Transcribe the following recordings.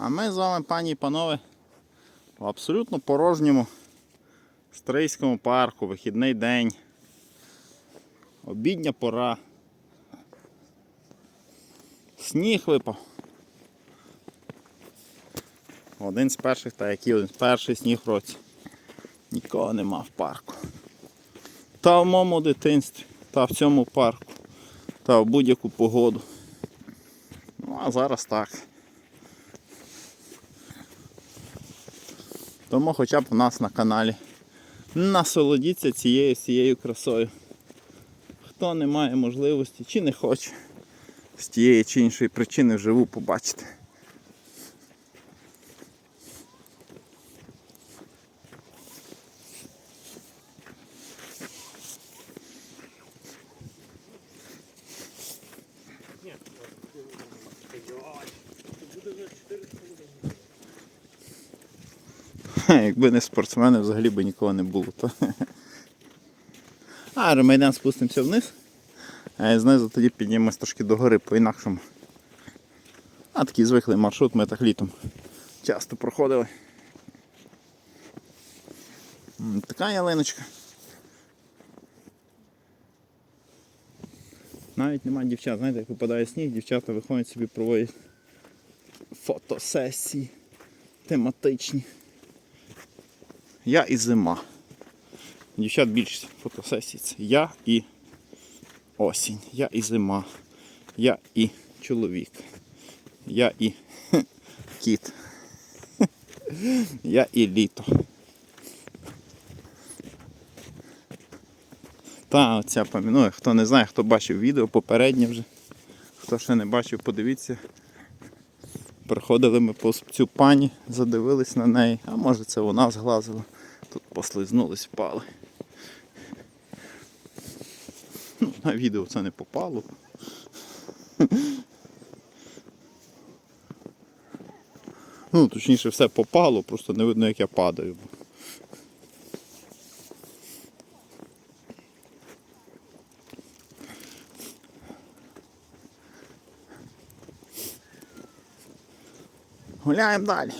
А ми з вами, пані і панове, в абсолютно порожньому Стрийському парку, вихідний день, обідня пора. Сніг випав. Один з перших, та який один з перший сніг в році. Нікого нема в парку. Та в моєму дитинстві, та в цьому парку, та в будь-яку погоду. Ну а зараз так. Тому хоча б у нас на каналі насолодіться цією всією красою. Хто не має можливості чи не хоче з тієї чи іншої причини вживу побачити. Якби не спортсмени, взагалі би нікого не було. То. А, йдемо спустимося вниз, а знизу тоді піднімемось трошки догори по-інакшому. А такий звиклий маршрут ми так літом часто проходили. Така ялиночка. Навіть нема дівчат, знаєте, як випадає сніг, дівчата виходять собі проводять фотосесії тематичні. Я і зима. Дівчат більшість фотосесій. Це я і осінь. Я і зима. Я і чоловік. Я і кіт. Я і літо. Та оця пам'ятаю, хто не знає, хто бачив відео попереднє вже. Хто ще не бачив, подивіться. Приходили ми по цю пані, задивились на неї, а може це вона зглазила. Тут послизнулись, впали. Ну, на відео це не попало. Ну, точніше, все попало, просто не видно, як я падаю. Гуляємо далі.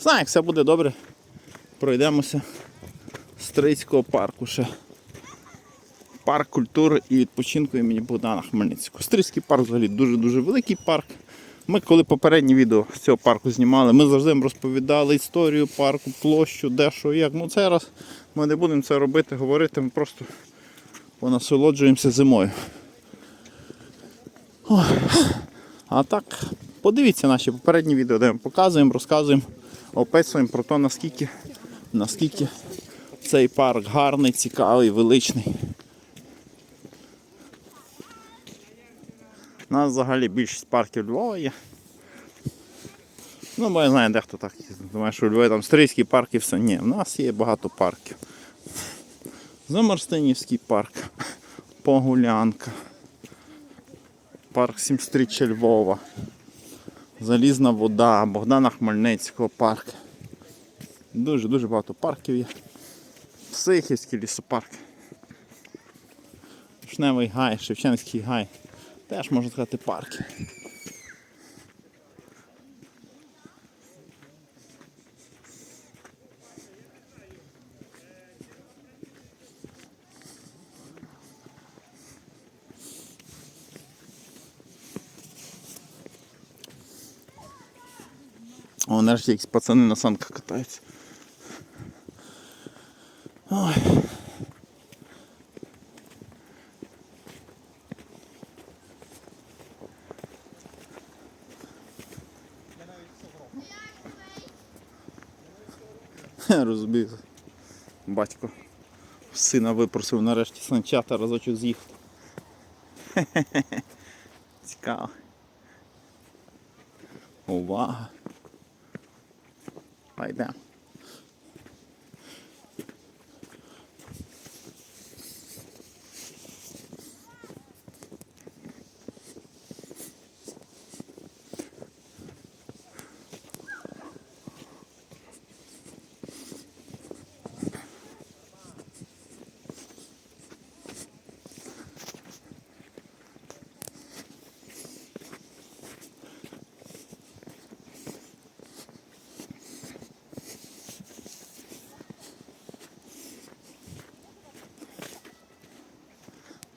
Знаю, як все буде добре. Пройдемося з Стрийського парку ще. Парк культури і відпочинку імені Богдана Хмельницького. Стрийський парк взагалі дуже-дуже великий парк. Ми коли попереднє відео з цього парку знімали, ми завжди розповідали історію парку, площу, де що, як. Ну цей раз ми не будемо це робити, говорити, ми просто понасолоджуємося зимою. Ой. А так, подивіться наші попередні відео, де ми показуємо, розказуємо, описуємо про те, наскільки, наскільки цей парк гарний, цікавий, величний. У нас взагалі більшість парків Львова є. Ну, бо я знаю, дехто так думає, що у Львові там стрийські парки все. Ні, в нас є багато парків. Замарстинівський парк, Погулянка, парк Сімстріччя Львова, Залізна вода, Богдана Хмельницького парк. Дуже-дуже багато парків є. Психівський лісопарк. Шневий гай, Шевченський гай. Теж можна сказати парки. Нарешті якісь пацани на санках катаються. Ой. Розумію. Батько сина випросив нарешті санчата разочок з'їхати. Цікаво. Увага. right now.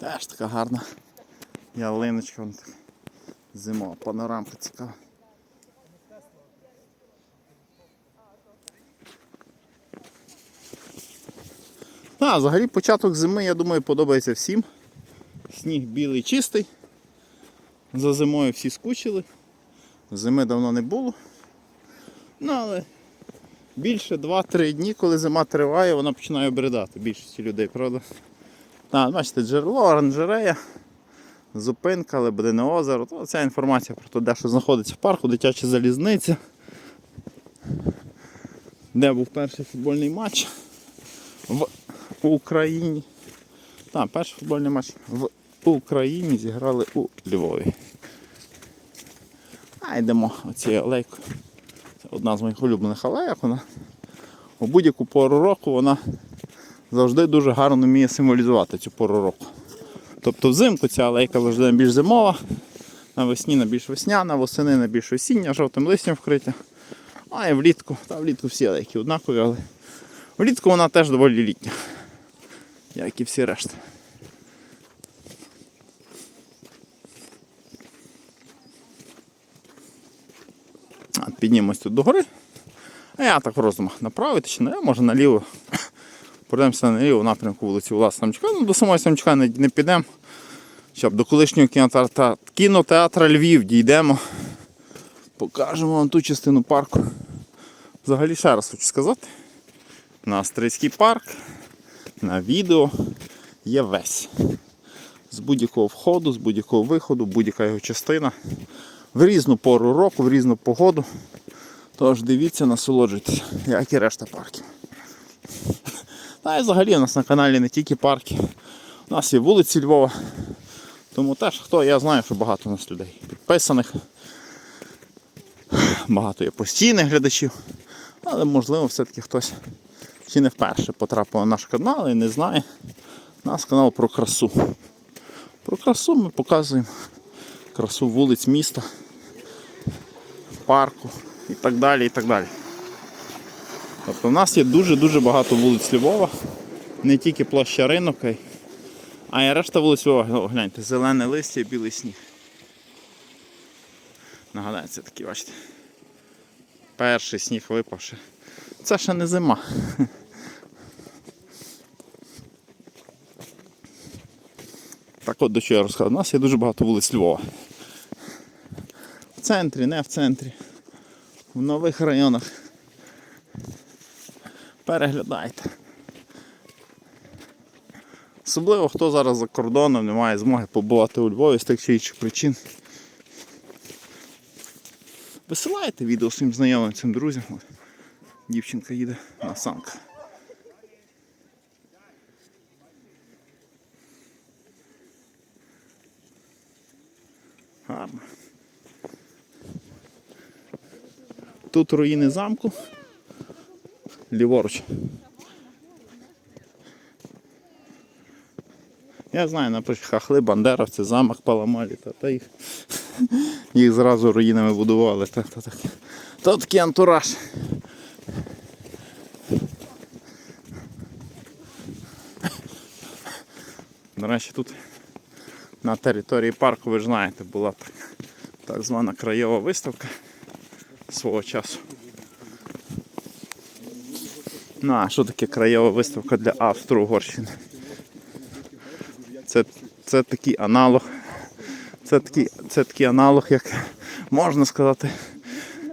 Теж така гарна ялиночка. Вон. Зимова панорамка цікава. А, взагалі початок зими, я думаю, подобається всім. Сніг білий чистий. За зимою всі скучили. Зими давно не було. Ну, але більше 2-3 дні, коли зима триває, вона починає обридати більшості людей, правда? Так, бачите, джерело, оранжерея, зупинка, Лебедине озеро. То ця інформація про те, де що знаходиться в парку, дитяча залізниця. Де був перший футбольний матч в Україні. Так, перший футбольний матч в Україні зіграли у Львові. А йдемо оцією алейкою. Це одна з моїх улюблених алеїв. Вона у будь-яку пору року вона завжди дуже гарно вміє символізувати цю пору року. Тобто взимку ця алейка завжди більш зимова, навесні на більш весняна, восени на більш осіння, жовтим листям вкриття. А і влітку, та влітку всі алейки однакові, але влітку вона теж доволі літня, як і всі решта. Піднімемось тут догори. А я так в роздумах направити чи не, може наліво. Пройдемося наліво в напрямку вулиці Власа Самчука. Ну, до самої Самчука не, не підемо. Щоб до колишнього кінотеатра, кінотеатра Львів дійдемо. Покажемо вам ту частину парку. Взагалі ще раз хочу сказати. На Астрийський парк, на відео є весь. З будь-якого входу, з будь-якого виходу, будь-яка його частина. В різну пору року, в різну погоду. Тож дивіться, насолоджуйтесь, як і решта парків. Та і взагалі у нас на каналі не тільки парки. У нас є вулиці Львова. Тому теж хто, я знаю, що багато у нас людей підписаних. Багато є постійних глядачів. Але можливо все-таки хтось чи не вперше потрапив на наш канал і не знає. Наш канал про красу. Про красу ми показуємо красу вулиць міста, парку і так далі. і так далі. Тобто в нас є дуже-дуже багато вулиць Львова, не тільки площа ринок, а й- решта вулиць Львова. Гляньте, зелене листя білий сніг. Нагадаю, це такий, бачите. Перший сніг випавши. Це ще не зима. Так от до чого я розказав. У нас є дуже багато вулиць Львова. В центрі, не в центрі. В нових районах. Переглядайте. Особливо хто зараз за кордоном не має змоги побувати у Львові з тих чи інших причин. Висилайте відео своїм знайомим цим друзям. Дівчинка їде на санках. Гарно. Тут руїни замку. Ліворуч. Я знаю, наприклад, хахли, бандеровці, замок Паламалі, та, та їх, їх зразу руїнами будували. Та, та, так. Та такий антураж. До речі, тут на території парку, ви ж знаєте, була так, так звана краєва виставка свого часу. Ну, що таке краєва виставка для Австро-Угорщини? Це, це такий аналог. Це такий, це такий аналог, як можна сказати,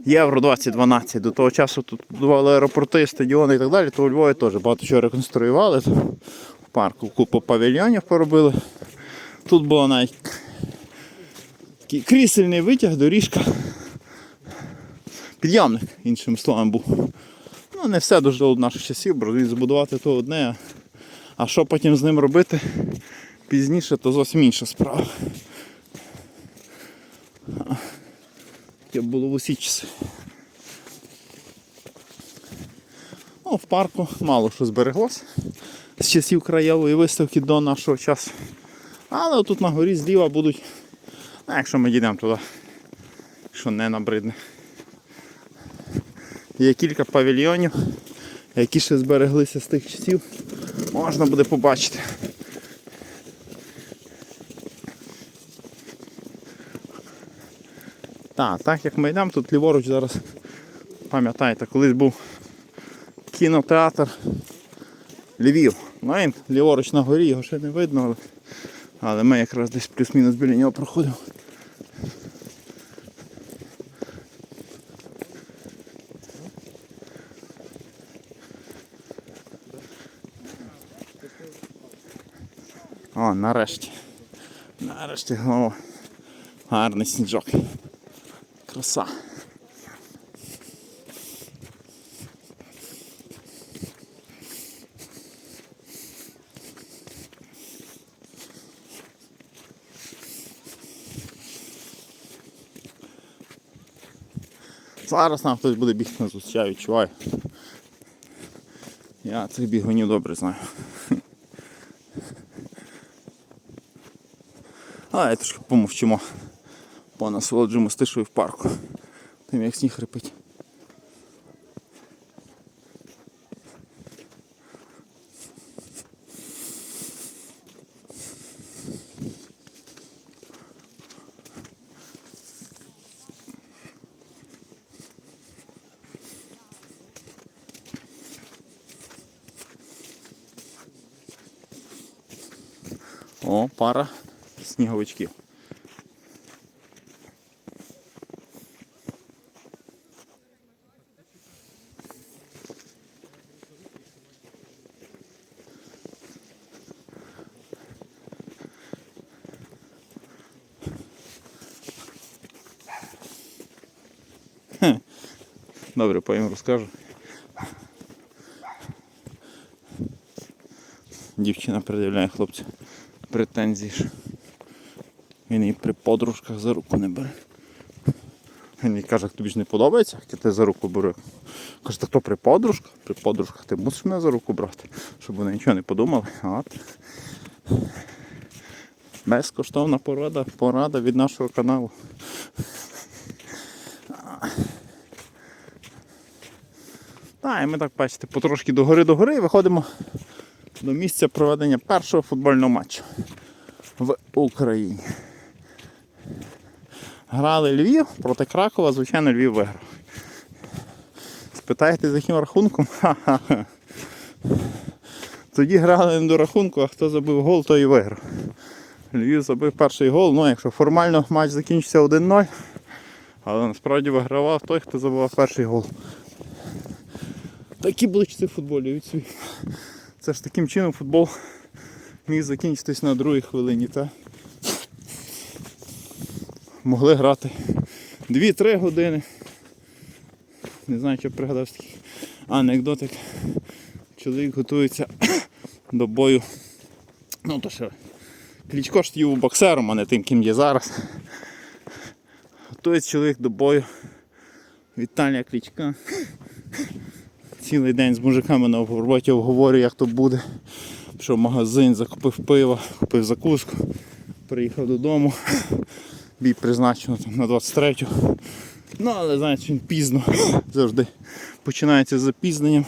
Євро 2012. До того часу тут будували аеропорти, стадіони і так далі, то у Львові теж багато чого реконструювали. В парку купу павільйонів поробили. Тут було навіть такий крісельний витяг, доріжка. Підйомник, іншим словом, був. Ну, не все дожило до наших часів, бо збудувати то одне, а що потім з ним робити пізніше, то зовсім інша справа. Таке було в усі часи. Ну, в парку мало що збереглося з часів краєвої виставки до нашого часу. Але тут на горі зліва будуть, ну, якщо ми дійдемо туди, що не набридне. Є кілька павільйонів, які ще збереглися з тих часів. Можна буде побачити. Так, так як майдан, тут ліворуч зараз, пам'ятаєте, колись був кінотеатр Львів. Ну, Він ліворуч на горі, його ще не видно, але, але ми якраз десь плюс-мінус біля нього проходимо. О, нарешті. Нарешті голова. Гарний сніжок. Краса. Зараз нам хтось буде бігти на зустріч, я відчуваю. Я цих бігунів добре знаю. А я трошки помовчимо. Понасолоджуємо тишою в парку. Тим як сніг хрипить. О, пара сніговичків. Хе. Добре, потім розкажу. Дівчина пред'являє хлопцю претензії. Він її при подружках за руку не бере. Він їй каже, тобі ж не подобається, як тебе за руку беру. Каже, так то при подружках? При подружках ти мусиш мене за руку брати, щоб вони нічого не подумали. От. Безкоштовна порада, порада від нашого каналу. Так, і ми так бачите, потрошки до гори до гори і виходимо до місця проведення першого футбольного матчу в Україні. Грали Львів проти Кракова, звичайно, Львів виграв. Спитаєте, з яким рахунком? Ха-ха-ха. Тоді грали не до рахунку, а хто забив гол, той і виграв. Львів забив перший гол, ну якщо формально матч закінчився 1-0, але насправді вигравав той, хто забивав перший гол. Такі були часи в футболі від свій. Це ж таким чином футбол міг закінчитись на другій хвилині, та могли грати 2-3 години. Не знаю, чи пригадав такий анекдотик. Чоловік готується до бою. Ну то що, Кличко ж був боксером, а не тим, ким є зараз. Готується чоловік до бою. Віталія Кличка. Цілий день з мужиками на роботі обговорюю, як то буде. Пішов в магазин, закупив пиво, купив закуску, приїхав додому. Бій призначено там на 23-ю. Ну, але знаєте, він пізно завжди починається з запізненням.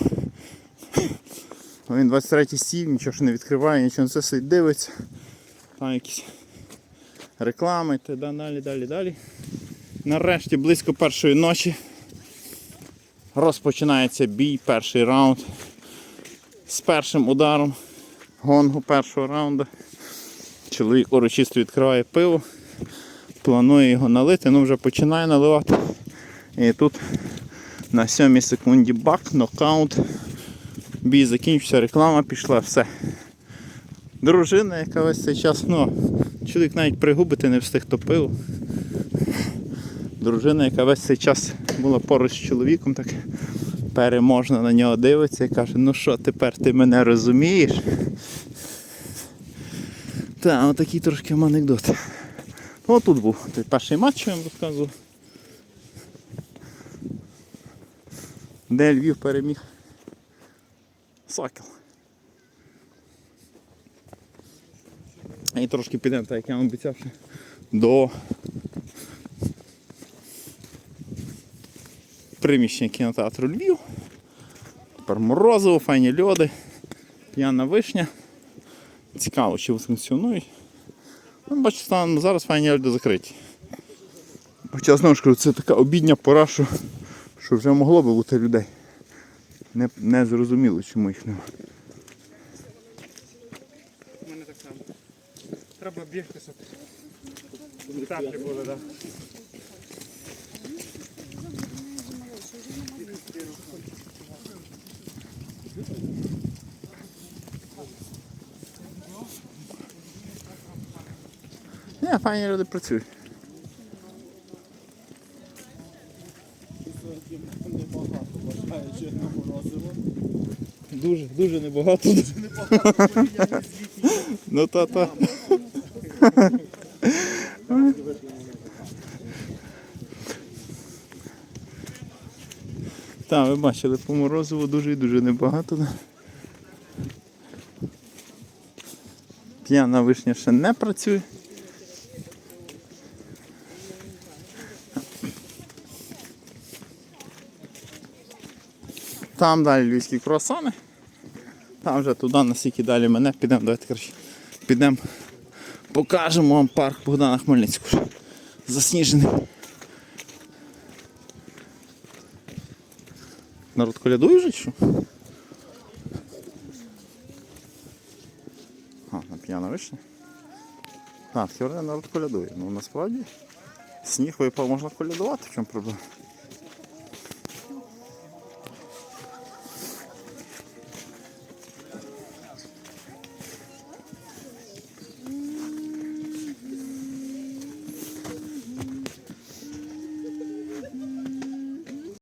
Він 23-й сів, нічого ж не відкриває, нічого не це сидить, дивиться. Там якісь реклами та далі, далі, далі. Нарешті близько першої ночі розпочинається бій, перший раунд. З першим ударом гонгу першого раунду. Чоловік урочисто відкриває пиво, планує його налити, ну вже починає наливати. І тут на сьомій секунді бак, нокаут. Бій закінчився, реклама пішла, все. Дружина, яка весь цей час, ну, чоловік навіть пригубити не встиг то пиво. Дружина, яка весь цей час була поруч з чоловіком, так переможно на нього дивиться і каже, ну що, тепер ти мене розумієш? Так, отакий трошки анекдот. Ну, тут був перший матч, що я вам розказував. Де Львів переміг. Сокіл. І трошки підемо, так як я вам обіцяв, до приміщення кінотеатру Львів. Тепер морозиво, файні льоди, п'яна вишня. Цікаво, чи функціонують. Ну, бачу, станом зараз файні льоди закриті. Хоча знову ж кажу, це така обідня пора, що, що вже могло би бути людей. Не, не зрозуміло, чому їх немає. У мене так само. Треба бігти, щоб теплі були, так. Ні, файні люди працюють. Дуже, дуже небагато. Дуже небагато. ну та та. Так, ви бачили, по морозиву дуже і дуже небагато. П'яна вишня ще не працює. Там далі львівські круасани. Там вже туди, наскільки далі мене, підемо, давайте коротше, підемо, покажемо вам парк Богдана Хмельницького. Засніжений. Народ колядує вже що? А, на п'яна вишня. А, одно народ колядує. Ну насправді сніг випав, можна колядувати, в чому проблема.